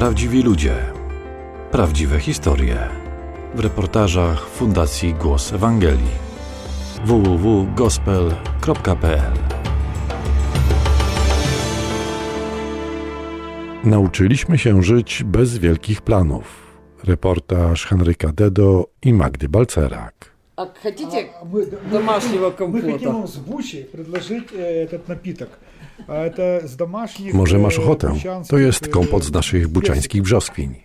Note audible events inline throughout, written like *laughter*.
Prawdziwi ludzie. Prawdziwe historie. W reportażach Fundacji Głos Ewangelii. www.gospel.pl Nauczyliśmy się żyć bez wielkich planów. Reportaż Henryka Dedo i Magdy Balcerak. А хотите А мы, да, мы домашнего хотим- Мы хотим компота? вам с Бучи предложить э, этот напиток. Może masz ochotę? To jest kompot z naszych buczańskich brzoskwiń.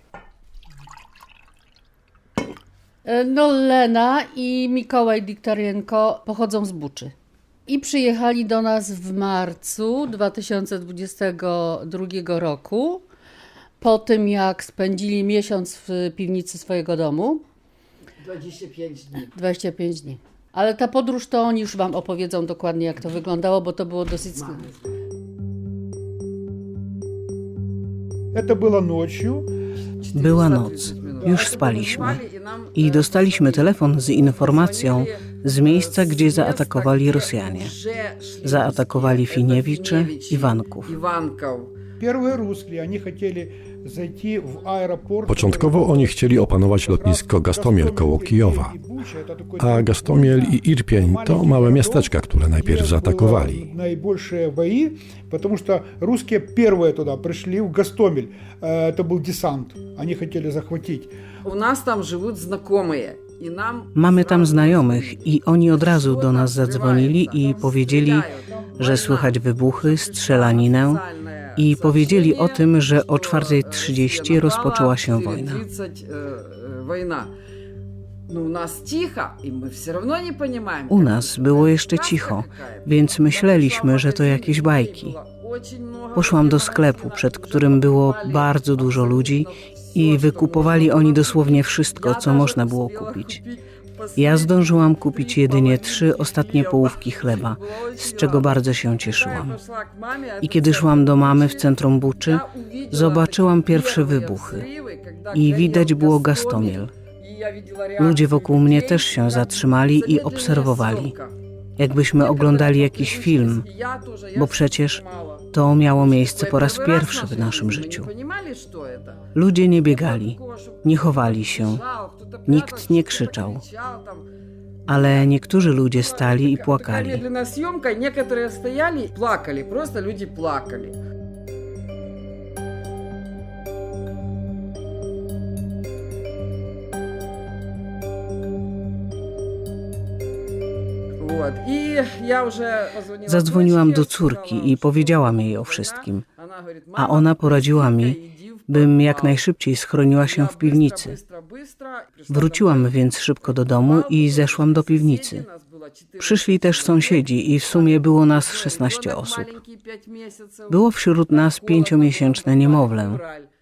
E, no, Lena i Mikołaj Diktarienko pochodzą z Buczy. I przyjechali do nas w marcu 2022 roku, po tym jak spędzili miesiąc w piwnicy swojego domu. 25 dni. 25 dni. Ale ta podróż to oni już Wam opowiedzą dokładnie, jak to wyglądało, bo to było dosyć. Mamy. Była noc, już spaliśmy i dostaliśmy telefon z informacją z miejsca, gdzie zaatakowali Rosjanie. Zaatakowali Finiewiczy i Wanków. Iwanków. Первые русские, они хотели зайти в аэропорт. Początkowo oni chcieli opanować lotnisko Gastomiel koło Kijowa. И Буча, это такой A Gastomiel i Irpień to małe miasteczka, które najpierw где zaatakowali. было Наибольшие бои, потому что русские первые туда пришли, в Гастомель. Э, Это был десант. Они хотели захватить. У нас там живут знакомые. И нам Mamy tam znajomych i oni od razu do nas zadzwonili i powiedzieli, że słychać wybuchy, strzelaninę i powiedzieli o tym, że o 4.30 rozpoczęła się wojna. U nas było jeszcze cicho, więc myśleliśmy, że to jakieś bajki. Poszłam do sklepu, przed którym było bardzo dużo ludzi i wykupowali oni dosłownie wszystko, co można było kupić. Ja zdążyłam kupić jedynie trzy ostatnie połówki chleba, z czego bardzo się cieszyłam. I kiedy szłam do mamy w centrum Buczy, zobaczyłam pierwsze wybuchy i widać było Gastomiel. Ludzie wokół mnie też się zatrzymali i obserwowali, jakbyśmy oglądali jakiś film, bo przecież to miało miejsce po raz pierwszy w naszym życiu. Ludzie nie biegali, nie chowali się, Nikt nie krzyczał, ale niektórzy ludzie stali i płakali. Niektórzy stali i płakali, prosto ludzie płakali. Zadzwoniłam do córki i powiedziałam jej o wszystkim, a ona poradziła mi, bym jak najszybciej schroniła się w piwnicy. Wróciłam więc szybko do domu i zeszłam do piwnicy. Przyszli też sąsiedzi i w sumie było nas 16 osób. Było wśród nas pięciomiesięczne niemowlę.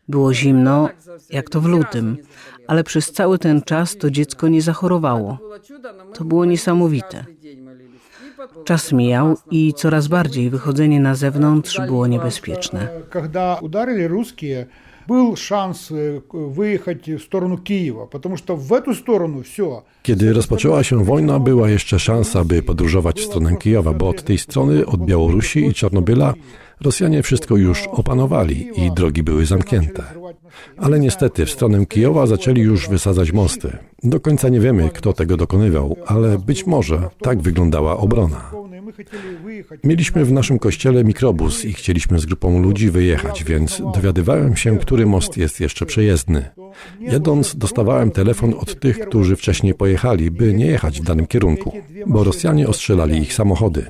Było zimno, jak to w lutym, ale przez cały ten czas to dziecko nie zachorowało. To było niesamowite. Czas mijał i coraz bardziej wychodzenie na zewnątrz było niebezpieczne. Kiedy udarili ruskie, был шанс э, к- выехать в сторону Киева, потому что в эту сторону все. Kiedy rozpoczęła się wojna, była jeszcze szansa, by podróżować w stronę Kijowa, bo od tej strony, od Białorusi i Czarnobyla, Rosjanie wszystko już opanowali i drogi były zamknięte. Ale niestety w stronę Kijowa zaczęli już wysadzać mosty. Do końca nie wiemy, kto tego dokonywał, ale być może tak wyglądała obrona. Mieliśmy w naszym kościele mikrobus i chcieliśmy z grupą ludzi wyjechać, więc dowiadywałem się, który most jest jeszcze przejezdny. Jedąc, dostawałem telefon od tych, którzy wcześniej pojechali, by nie jechać w danym kierunku, bo Rosjanie ostrzelali ich samochody.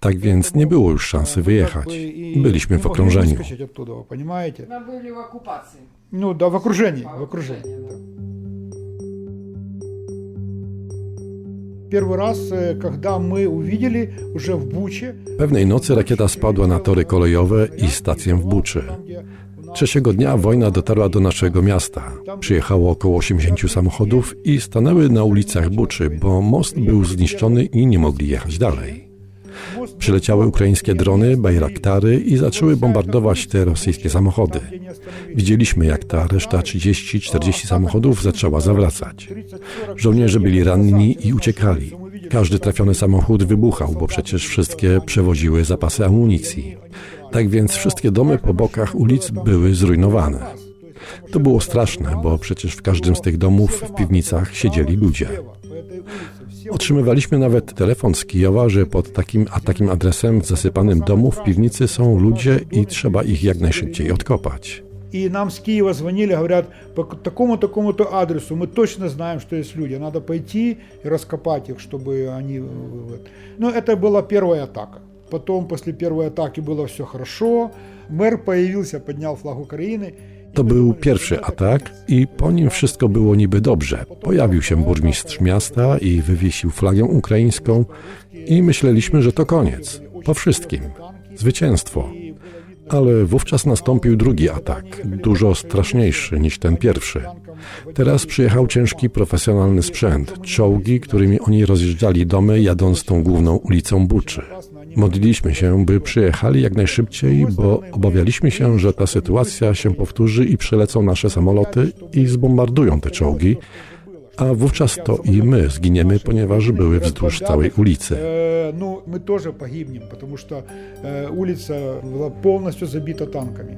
Tak więc nie było już szansy wyjechać. Byliśmy w okrążeniu. No, byli w okupacji. No, w. No, w. Tak. в окружении, в окружении. да. Первый раз, э, когда мы увидели уже в Буче, Pewnej nocy rakieta spadła na tory kolejowe i stację w Buczy. там, где у нас Trzeciego dnia wojna dotarła do naszego miasta. Przyjechało około 80 samochodów i stanęły na ulicach Buczy, bo most był zniszczony i nie mogli jechać dalej. Przyleciały ukraińskie drony, bajraktary i zaczęły bombardować te rosyjskie samochody. Widzieliśmy, jak ta reszta 30-40 samochodów zaczęła zawracać. Żołnierze byli ranni i uciekali. Każdy trafiony samochód wybuchał, bo przecież wszystkie przewoziły zapasy amunicji. Tak więc wszystkie domy po bokach ulic były zrujnowane. To było straszne, bo przecież w każdym z tych domów w piwnicach siedzieli ludzie. Otrzymywaliśmy nawet telefon z Kijowa, że pod takim a takim adresem w zasypanym domu w piwnicy są ludzie i trzeba ich jak najszybciej odkopać. И нам с Киева звонили, говорят, по такому-такому-то адресу мы точно знаем, что есть люди. Надо пойти и раскопать их, чтобы они... э, вот». Ну, это была первая атака. Потом, после первой атаки было все хорошо. Мэр появился, поднял флаг Украины. To był pierwszy atak i po nim wszystko było niby dobrze. Pojawił się burmistrz miasta i wywiesił flagę ukraińską i myśleliśmy, że to koniec. Po wszystkim. Zwycięstwo. Ale wówczas nastąpił drugi atak, dużo straszniejszy niż ten pierwszy. Teraz przyjechał ciężki profesjonalny sprzęt, czołgi, którymi oni rozjeżdżali domy, jadąc tą główną ulicą Buczy. Modliliśmy się, by przyjechali jak najszybciej, bo obawialiśmy się, że ta sytuacja się powtórzy i przylecą nasze samoloty i zbombardują te czołgi, a wówczas to i my zginiemy, ponieważ były wzdłuż całej ulicy. Э, ну, мы тоже погибнем, потому что э, улица была полностью забита танками.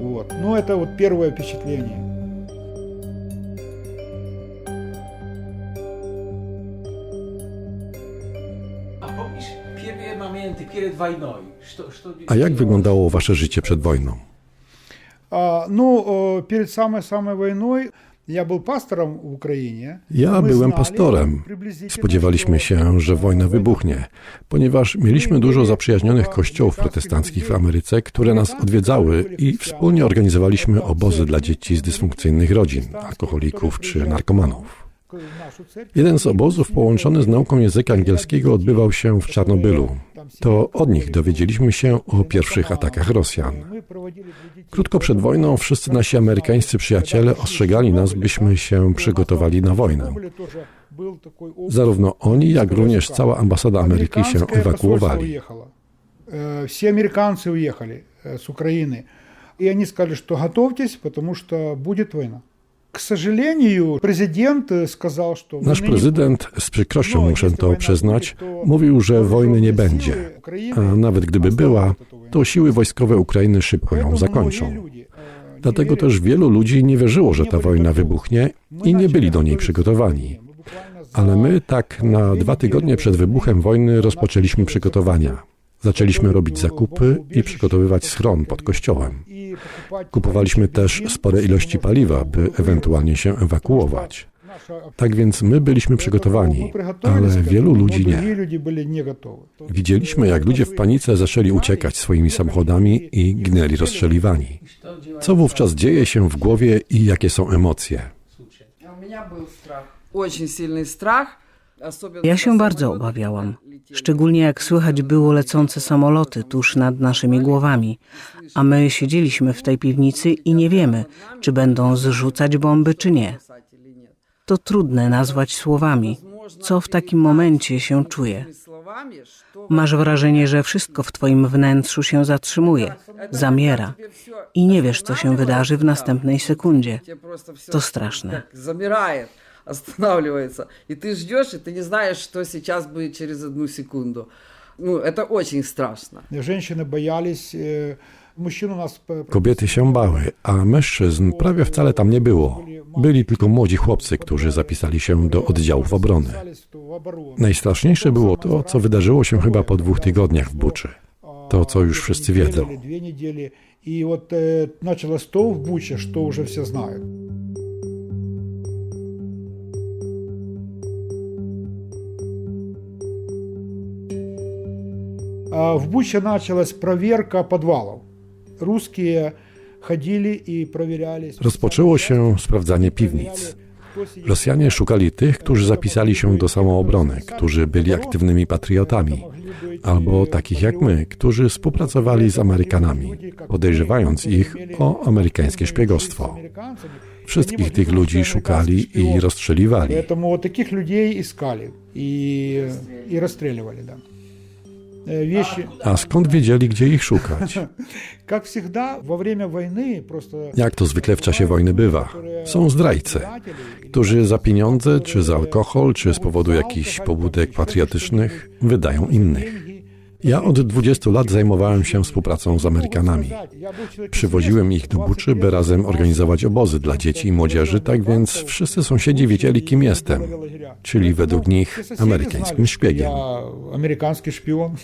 Вот. Ну, это вот первое впечатление. A jak wyglądało wasze życie przed wojną? No, przed samą samą wojną ja był pastorem w Ukrainie. Ja byłem pastorem. Spodziewaliśmy się, że wojna wybuchnie, ponieważ mieliśmy dużo zaprzyjaźnionych kościołów protestanckich w Ameryce, które nas odwiedzały i wspólnie organizowaliśmy obozy dla dzieci z dysfunkcyjnych rodzin, alkoholików czy narkomanów. к- нашу церковь. Jeden z obozów połączony z nauką języka angielskiego odbywał się w Czarnobylu. To od nich dowiedzieliśmy się o pierwszych atakach Rosjan. Мы проводили для детей Krótko przed wojną wszyscy nasi amerykańscy przyjaciele ostrzegali nas, byśmy się przygotowali na wojnę. Czarnobylu тоже был такой опыт. Zarówno oni, jak również cała ambasada Ameryki się Американское посольство ewakuowali. уехало. Э, Все американцы уехали э, с Украины. И они сказали, что готовьтесь, потому что будет война. Nasz prezydent, z przykrością muszę to przyznać, mówił, że wojny nie będzie, a nawet gdyby była, to siły wojskowe Ukrainy szybko ją zakończą. Dlatego też wielu ludzi nie wierzyło, że ta wojna wybuchnie i nie byli do niej przygotowani. Ale my tak na dwa tygodnie przed wybuchem wojny rozpoczęliśmy przygotowania. Zaczęliśmy robić zakupy i przygotowywać schron pod kościołem. и покупать Kupowaliśmy też spore ilości paliwa, by ewentualnie się ewakuować. наша Tak więc my byliśmy przygotowani, ale wielu ludzi nie. Другие люди были не готовы. Widzieliśmy, jak ludzie w panice zaczęli uciekać swoimi samochodami i ginęli rozstrzeliwani. Co wówczas dzieje się w głowie i jakie są emocje? А У меня был страх. Очень сильный страх. Ja się bardzo obawiałam, szczególnie jak słychać było lecące samoloty tuż nad naszymi głowami, a my siedzieliśmy w tej piwnicy i nie wiemy, czy będą zrzucać bomby, czy nie. To trudne nazwać słowami, co w takim momencie się czuje. Masz wrażenie, że wszystko w twoim wnętrzu się zatrzymuje, zamiera i nie wiesz, co się wydarzy w następnej sekundzie. To straszne Замирает, останавливается. И ты ждешь, и ты не знаешь, что сейчас будет через одну секунду. Ну, это очень страшно. Женщины боялись, э, мужчин у нас... по- Kobiety się bały, a mężczyzn prawie wcale tam nie było. Byli tylko młodzi chłopcy, którzy zapisali się do oddziałów obrony. Записались в оборону. Najstraszniejsze było to, co wydarzyło się chyba po dwóch tygodniach w Buczy. To, co już wszyscy Неделю wiedzą. или Две недели. И вот э, началось то в Буче, что уже все знают. В Буче началась проверка подвалов. Русские ходили и проверяли. Rozpoczęło się sprawdzanie piwnic. Rosjanie szukali tych, którzy zapisali się do samoobrony, którzy byli aktywnymi patriotami, albo takich jak my, którzy współpracowali z Amerykanami, podejrzewając ich o amerykańskie szpiegostwo. Wszystkich tych ludzi szukali i rozstrzeliwali. Поэтому вот таких людей искали и, Вещи, A skąd wiedzieli, gdzie ich szukać? как всегда, во время войны просто... Jak to zwykle w czasie wojny bywa? Są zdrajcy, którzy za pieniądze, czy za alkohol, czy z powodu jakichś pobudek patriotycznych wydają innych. Ja od 20 lat zajmowałem się współpracą z Amerykanami. Przywoziłem ich do Buczy, by razem organizować obozy dla dzieci i młodzieży, tak więc wszyscy sąsiedzi wiedzieli, kim jestem, czyli według nich amerykańskim szpiegiem. Я американский шпион. *laughs*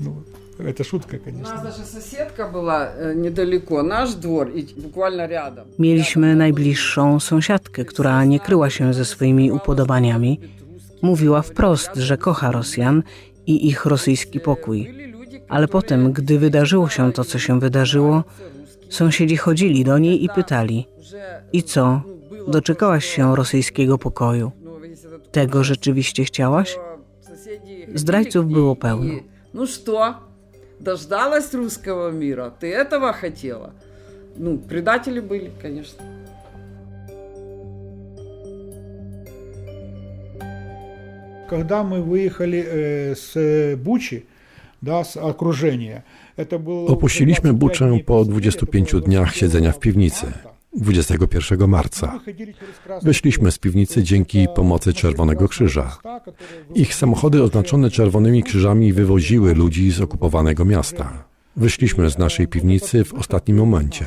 Ну, Это шутка, У конечно. нас даже соседка была э, недалеко, наш двор, и буквально рядом. Mieliśmy najbliższą sąsiadkę, która nie kryła się ze swoimi upodobaniami. Mówiła wprost, że kocha Rosjan i ich rosyjski pokój. Ale potem, gdy wydarzyło się to, co się wydarzyło, sąsiedzi chodzili do niej i pytali: I co? Doczekałaś się rosyjskiego pokoju? Tego rzeczywiście chciałaś? Здрайцев было полно. Ну что, дождалась русского мира? Ты этого хотела? Ну, предатели были, конечно. Когда мы выехали э, с Бучи, да, с окружения, это было... Opuściliśmy Buczę po 25 dniach siedzenia w piwnicy, 21 marca. Wyszliśmy z piwnicy dzięki pomocy Czerwonego Krzyża. Ich samochody oznaczone czerwonymi krzyżami wywoziły ludzi z okupowanego miasta. Wyszliśmy z naszej piwnicy w ostatnim momencie.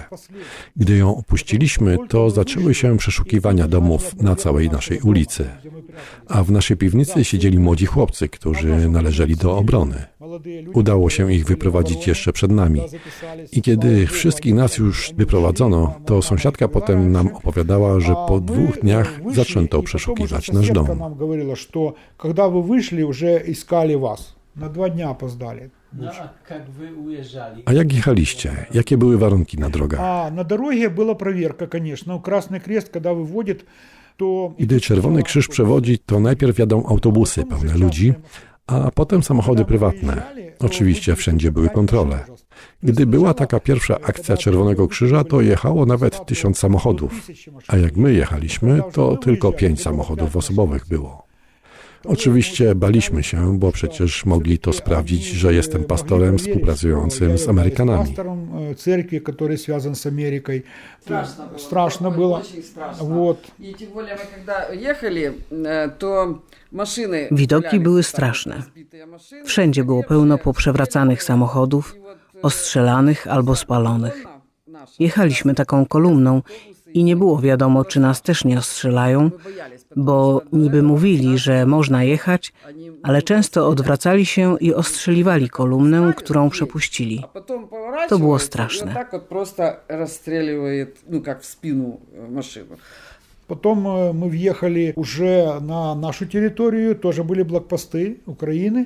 Gdy ją opuściliśmy, to zaczęły się przeszukiwania domów na całej naszej ulicy. A w naszej piwnicy siedzieli młodzi chłopcy, którzy należeli do obrony. Udało się ich wyprowadzić jeszcze przed nami. I kiedy wszystkich nas już wyprowadzono, to sąsiadka potem nam opowiadała, że po dwóch dniach zaczęto przeszukiwać nasz dom. нам говорила, что когда вы вышли, уже искали вас. На два дня опоздали. No, a jak wy ujeżdżali? A jak jechaliście? Jakie były warunki na drogach? А на дороге была проверка, конечно. Ну, Красный Крест, когда выводит, то... Gdy Czerwony Krzyż przewodzi, to najpierw jadą autobusy pełne ludzi, a potem samochody prywatne. Oczywiście wszędzie były kontrole. Gdy była taka pierwsza akcja Czerwonego Krzyża, to jechało nawet tysiąc samochodów, a jak my jechaliśmy, to tylko pięć samochodów osobowych było. Oczywiście baliśmy się, bo przecież mogli to sprawdzić, że jestem pastorem współpracującym z Amerykanami. Пастором э, церкви, который связан с Америкой. Страшно было. Страшно Ой, было. Очень страшно. Вот. И тем более мы когда ехали, э, то машины... Widoki гуляли były там, straszne. разбитые машины, Wszędzie było pełno poprzewracanych samochodów, ostrzelanych albo spalonych. Jechaliśmy taką kolumną i nie było wiadomo, czy nas też nie ostrzelają, bo niby mówili, że można jechać, ale często odwracali się i ostrzeliwali kolumnę, którą przepuścili. To było straszne. tak вот просто расстреливает, ну как в спину э, машину. Потом э, мы въехали уже на нашу территорию, тоже были блокпосты Украины.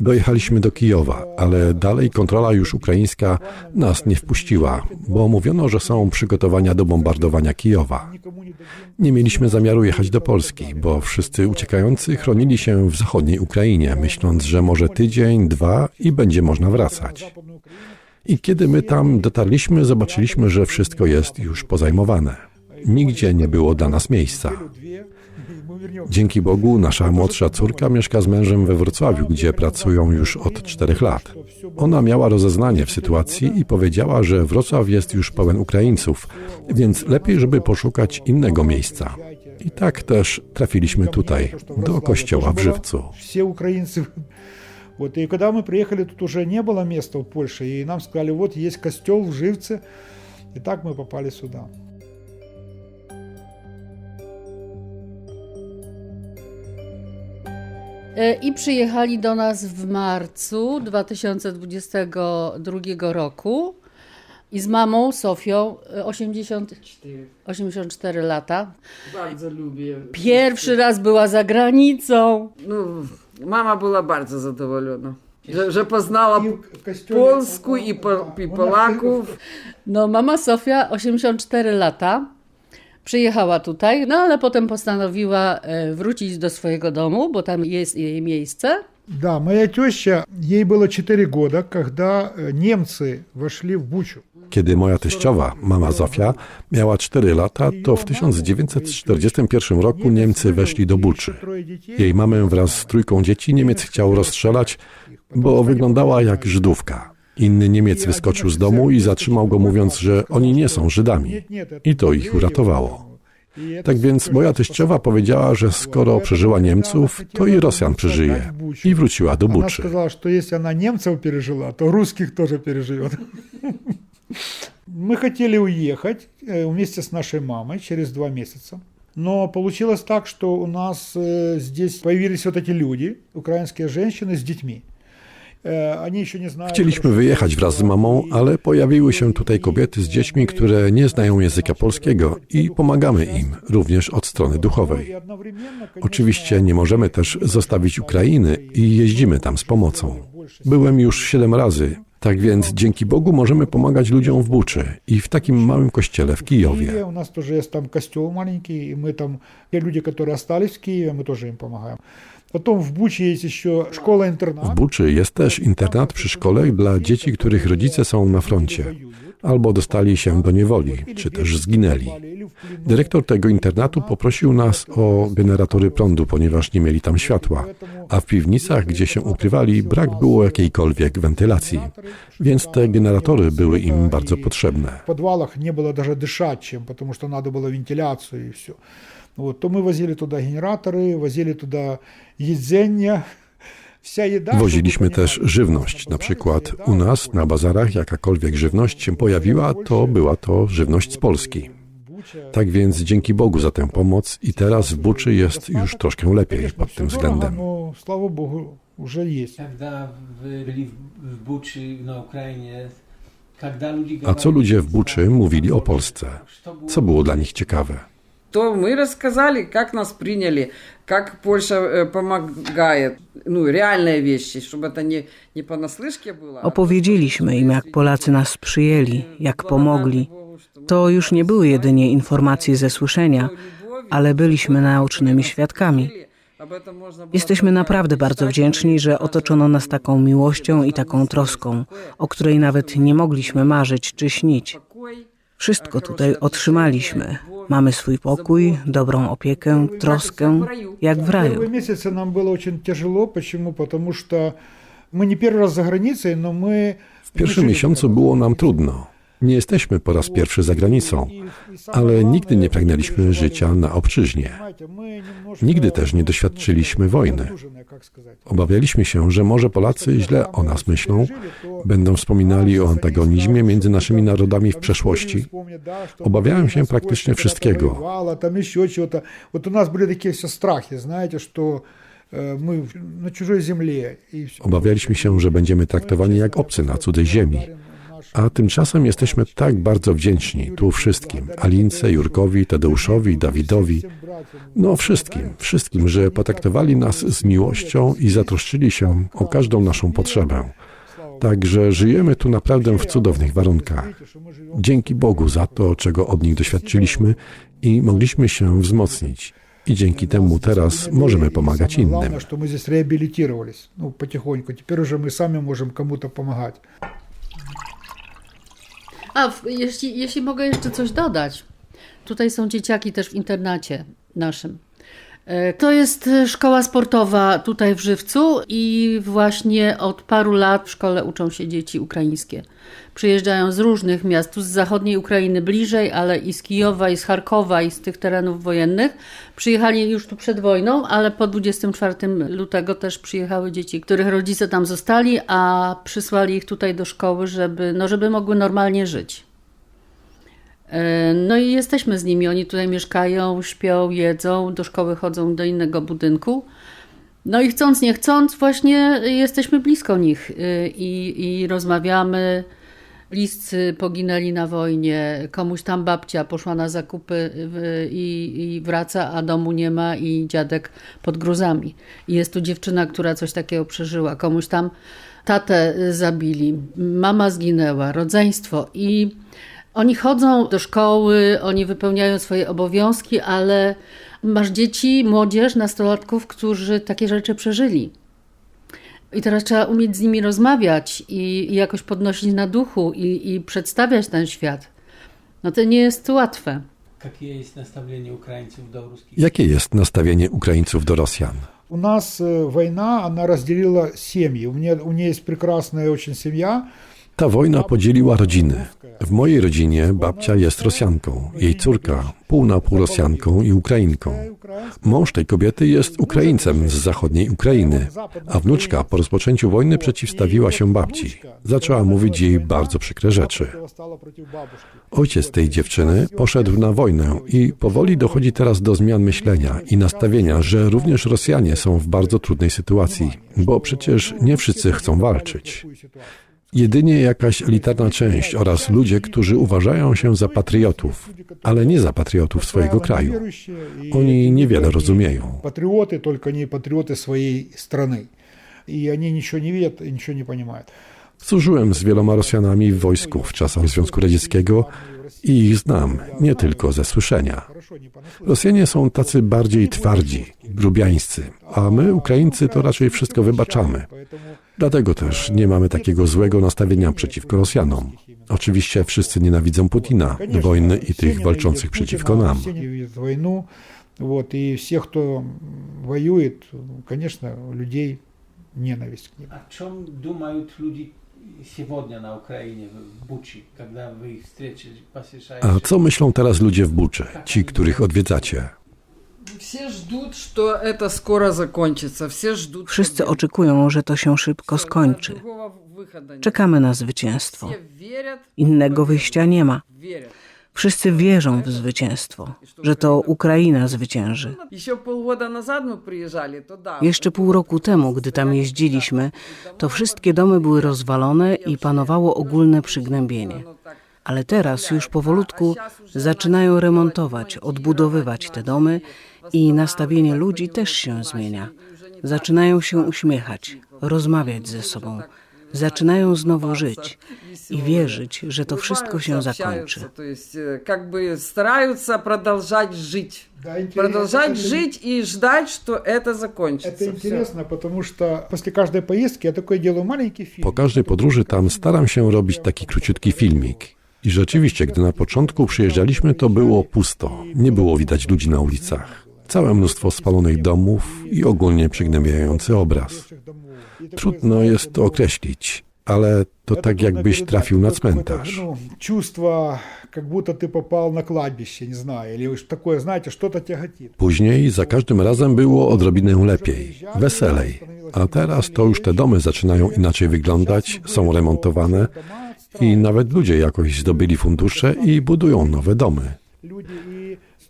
Dojechaliśmy do Kijowa, ale dalej kontrola już ukraińska nas nie wpuściła, bo mówiono, że są przygotowania do bombardowania Kijowa. Nie mieliśmy zamiaru jechać do Polski, bo wszyscy uciekający chronili się w zachodniej Ukrainie, myśląc, że może tydzień, dwa i będzie można wracać. I kiedy my tam dotarliśmy, zobaczyliśmy, że wszystko jest już pozajmowane. Nigdzie nie było dla nas miejsca. Две. И мы вернемся. Dzięki Bogu nasza młodsza córka mieszka z mężem we Wrocławiu, gdzie pracują już od czterech lat. Ona miała rozeznanie w sytuacji i powiedziała, że Wrocław jest już pełen Ukraińców, więc lepiej, żeby poszukać innego miejsca. I tak też trafiliśmy tutaj, do kościoła w Żywcu. Все украинцы. Вот, и когда мы приехали, тут уже не было места в Польше, и нам сказали, вот есть костел в Живце, и так мы попали сюда. E, i przyjechali do nas w marcu 2022 roku. I z mamą Sofią e, 84 lata. Bardzo lubię. Pierwszy raz była za granicą. No, mama była bardzo zadowolona. Że, że poznała Polsku i, po, i Polaków. No, mama Sofia, 84 lata. przyjechała tutaj, no ale potem postanowiła e, wrócić do swojego domu, bo tam jest jej miejsce. Да, моя теща, ей было 4 года, когда э, немцы вошли в Бучу. Kiedy moja teściowa, mama Zofia, miała 4 lata, to w 1941 roku Niemcy weszli do Buczy. Jej mamę wraz z trójką dzieci Niemiec chciał rozstrzelać, bo wyglądała jak Żydówka. Inny Niemiec wyskoczył z domu i zatrzymał go mówiąc, że oni nie są Żydami. I to ich uratowało. Tak więc moja teściowa powiedziała, że skoro przeżyła Niemców, to i Rosjan przeżyje. I wróciła do Она Buczy. сказала, что если она немцев пережила, то русских тоже переживет. Мы хотели уехать э, вместе с нашей мамой через два месяца. Но получилось так, что у нас э, здесь появились вот эти люди, украинские женщины с детьми. Chcieliśmy wyjechać wraz z mamą, ale pojawiły się tutaj kobiety z dziećmi, które nie znają języka polskiego i pomagamy im, również od strony duchowej. Oczywiście nie możemy też zostawić Ukrainy i jeździmy tam z pomocą. Byłem już siedem razy tak więc dzięki Bogu możemy pomagać ludziom w Buczy i w takim małym kościele w Kijowie. Киеве. У нас тоже есть там костел маленький, и мы там, те люди, которые остались в Киеве, мы тоже им помогаем. Потом в Буче есть еще W школа-интернат. Buczy jest też internat przy szkole dla dzieci, których rodzice są na froncie albo dostali się do niewoli, czy też zginęli. Dyrektor tego internatu poprosił nas o generatory prądu, ponieważ nie mieli tam światła, a w piwnicach, gdzie się ukrywali, brak było jakiejkolwiek wentylacji, więc te generatory były im bardzo potrzebne. В подвалах не было даже дышать чем, потому что надо было вентиляцию и все. Вот, то мы возили туда генераторы, возили туда jedzenie. Woziliśmy też żywność. Na przykład u nas na bazarach jakakolwiek żywność się pojawiła, to była to żywność z Polski. Tak więc dzięki Bogu za tę pomoc i teraz w Buczy jest już troszkę lepiej pod tym względem. Sława Bogu, już jest. Byli w Buczy na Ukrainie. A co ludzie w Buczy mówili o Polsce? Co było dla nich ciekawe? То мы рассказали, как нас приняли, как Польша э, помогает. Ну, реальные вещи, чтобы это не, не понаслышке было. а Opowiedzieliśmy im, jak Polacy nas przyjęli, jak pomogli. To już nie były jedynie informacje ze słyszenia, ale byliśmy naocznymi świadkami. Jesteśmy naprawdę bardzo wdzięczni, że otoczono nas taką miłością i taką troską, o której nawet nie mogliśmy marzyć czy śnić. Wszystko tutaj otrzymaliśmy. Mamy swój pokój, dobrą opiekę, troskę, jak w raju. Первые месяцы нам было очень тяжело. Почему? Потому что мы не первый раз за границей, но мы... W pierwszym miesiącu było nam trudno. Nie jesteśmy po raz pierwszy za granicą, ale nigdy nie pragnęliśmy życia na obczyźnie. Nigdy też nie doświadczyliśmy wojny. Obawialiśmy się, że może Polacy źle o nas myślą, będą wspominali o antagonizmie między naszymi narodami w przeszłości. Obawiałem się praktycznie wszystkiego. Obawialiśmy się, że będziemy traktowani jak obcy na cudzej ziemi. A tymczasem jesteśmy tak bardzo wdzięczni tu wszystkim, Alince, Jurkowi, Tadeuszowi, Dawidowi, no wszystkim, wszystkim, że potraktowali nas z miłością i zatroszczyli się o każdą naszą potrzebę. Także żyjemy tu naprawdę w cudownych warunkach. Dzięki Bogu za to, czego od nich doświadczyliśmy i mogliśmy się wzmocnić. I dzięki temu teraz możemy pomagać Самое innym. Главное, что мы здесь реабилитировались, ну, потихоньку. Теперь уже мы сами можем кому-то помогать. A w, jeśli, jeśli mogę jeszcze coś dodać, tutaj są dzieciaki też w internacie naszym. E, To jest e, szkoła sportowa tutaj w Żywcu i właśnie od paru lat w szkole uczą się dzieci ukraińskie. Przyjeżdżają z różnych miast, tu z zachodniej Ukrainy bliżej, ale i z Kijowa, i z Charkowa, i z tych terenów wojennych. Przyjechali już tu przed wojną, ale po 24 lutego też przyjechały dzieci, których rodzice tam zostali, a przysłali ich tutaj do szkoły, żeby, no, żeby mogły normalnie żyć. E, No i jesteśmy z nimi. Oni tutaj mieszkają, śpią, jedzą, do szkoły chodzą do innego budynku. No i chcąc, nie chcąc, właśnie jesteśmy blisko nich y, i, i rozmawiamy. Bliscy poginęli na wojnie, komuś tam babcia poszła na zakupy i, i wraca, a domu nie ma i dziadek pod gruzami. I jest tu dziewczyna, która coś takiego przeżyła. Komuś tam tatę zabili, mama zginęła, rodzeństwo i oni chodzą do szkoły, oni wypełniają swoje obowiązki, ale masz dzieci, młodzież, nastolatków, którzy takie rzeczy przeżyli. I teraz trzeba umieć z nimi rozmawiać i, i jakoś podnosić na duchu i, i przedstawiać ten świat. No to nie jest łatwe. Какие есть наставления украинцев до русских? Jakie jest nastawienie Ukraińców do Rosjan? У нас э, война, она разделила семьи. У меня, у меня есть прекрасная очень семья. Ta wojna podzieliła rodziny. W mojej rodzinie babcia jest Rosjanką, jej córka pół na pół Rosjanką i Ukrainką. Mąż tej kobiety jest Ukraińcem z zachodniej Ukrainy, a wnuczka po rozpoczęciu wojny przeciwstawiła się babci. Zaczęła mówić jej bardzo przykre rzeczy. Ojciec tej dziewczyny poszedł na wojnę i powoli dochodzi teraz do zmian myślenia i nastawienia, że również Rosjanie są w bardzo trudnej sytuacji, bo przecież nie wszyscy chcą walczyć. Jedynie jakaś elitarna część oraz ludzie, którzy uważają się za patriotów, ale nie za patriotów swojego kraju. Oni niewiele rozumieją. Patrioty, tylko nie patrioty swojej strony. I oni niczego nie wiedzą, niczego nie rozumieją. Służyłem z wieloma Rosjanami w wojsku w czasach Związku Radzieckiego, i ich znam, nie tylko ze słyszenia. Rosjanie są tacy bardziej twardzi, grubiańscy, a my, Ukraińcy, to raczej wszystko wybaczamy. Dlatego też nie mamy takiego złego nastawienia przeciwko Rosjanom. Oczywiście wszyscy nienawidzą Putina, wojny i tych walczących przeciwko nam. Все ненавидят войну. Вот, и всех, кто воюет, конечно, у людей ненависть к ним. A czym думают люди сегодня на Украине, в Бучи, когда вы их встретили, посещаете? A co myślą teraz ludzie w Buczy, ci, których odwiedzacie? Все ждут, что это скоро закончится. Все ждут. Wszyscy oczekują, że to się szybko skończy. Другого выхода нет. Czekamy na zwycięstwo. Все верят, Innego wyjścia nie ma. Wszyscy wierzą w zwycięstwo, że to Ukraina zwycięży. Jeszcze pół roku temu, gdy tam jeździliśmy, to wszystkie domy były rozwalone i panowało ogólne przygnębienie. Ale teraz już powolutku zaczynają remontować, odbudowywać te domy i nastawienie ludzi też się zmienia. Zaczynają się uśmiechać, rozmawiać ze sobą zaczynają znowu żyć i wierzyć, że to wszystko się zakończy. То есть, э, как бы стараются продолжать жить. Да, интересно, Продолжать это- жить и ждать, что это закончится. Это Всё. интересно, потому что после каждой поездки я такой делаю маленький фильм. Po każdej podróży tam staram się robić taki króciutki filmik. I rzeczywiście, gdy na początku przyjeżdżaliśmy, to było pusto. Nie było widać ludzi na ulicach. Całe mnóstwo spalonych domów i ogólnie przygnębiający obraz. Trudno jest to określić, ale to tak jakbyś trafił na cmentarz. Później za każdym razem było odrobinę lepiej, weselej. A teraz to już te domy zaczynają inaczej wyglądać, są remontowane i nawet ludzie jakoś zdobyli fundusze i budują nowe domy.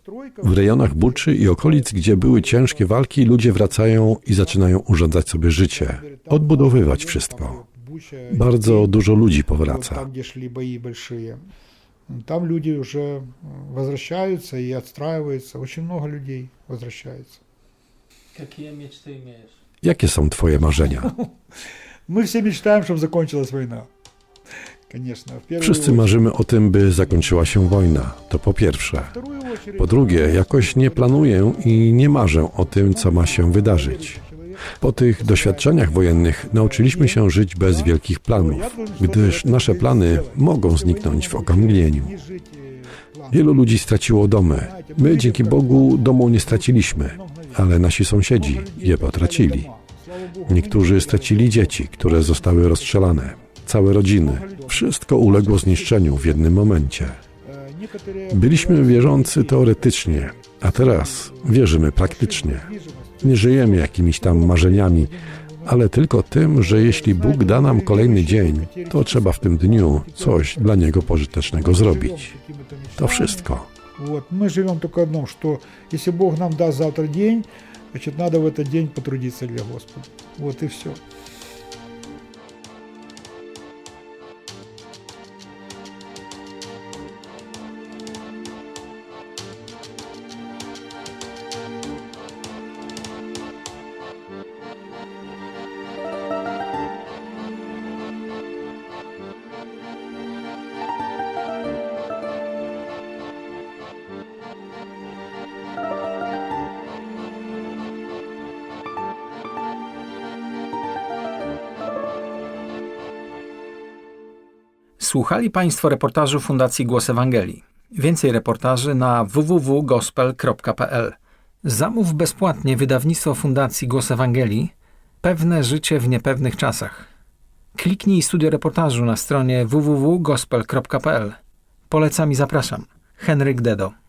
Люди и стройка... W rejonach Buczy i okolic, gdzie były ciężkie walki, ludzie wracają i zaczynają urządzać sobie życie, odbudowywać wszystko. Буча, Bardzo dużo ludzi вот powraca. там, где шли бои большие. Там люди уже возвращаются и отстраиваются. Очень много людей возвращается. Какие мечты имеешь? Jakie są Twoje marzenia? *laughs* Мы все мечтаем, чтобы закончилась война. Конечно. Wszyscy marzymy o tym, by zakończyła się wojna. To po pierwsze. Po drugie, jakoś nie planuję i nie marzę o tym, co ma się wydarzyć. Po tych doświadczeniach wojennych nauczyliśmy się żyć bez wielkich planów, gdyż nasze plany mogą zniknąć w okamgnieniu. Wielu ludzi straciło domy. My dzięki Bogu domu nie straciliśmy, ale nasi sąsiedzi je potracili. Niektórzy stracili dzieci, które zostały rozstrzelane, całe rodziny. Wszystko uległo zniszczeniu w jednym momencie. Э, некоторые Byliśmy wierzący teoretycznie, a teraz wierzymy praktycznie. Nie żyjemy jakimiś tam marzeniami, ale tylko tym, że jeśli Bóg da nam kolejny dzień, to trzeba w tym dniu coś dla Niego pożytecznego zrobić. To wszystko. Вот, мы живем только одном, что если Бог нам даст завтра день, значит, надо в этот день потрудиться для Господа. Вот и все. Słuchali Państwo reportażu Fundacji Głos Ewangelii. Więcej reportaży na www.gospel.pl. Zamów bezpłatnie wydawnictwo Fundacji Głos Ewangelii Pewne życie w niepewnych czasach. Kliknij studio reportażu na stronie www.gospel.pl Polecam i zapraszam. Henryk Dedo.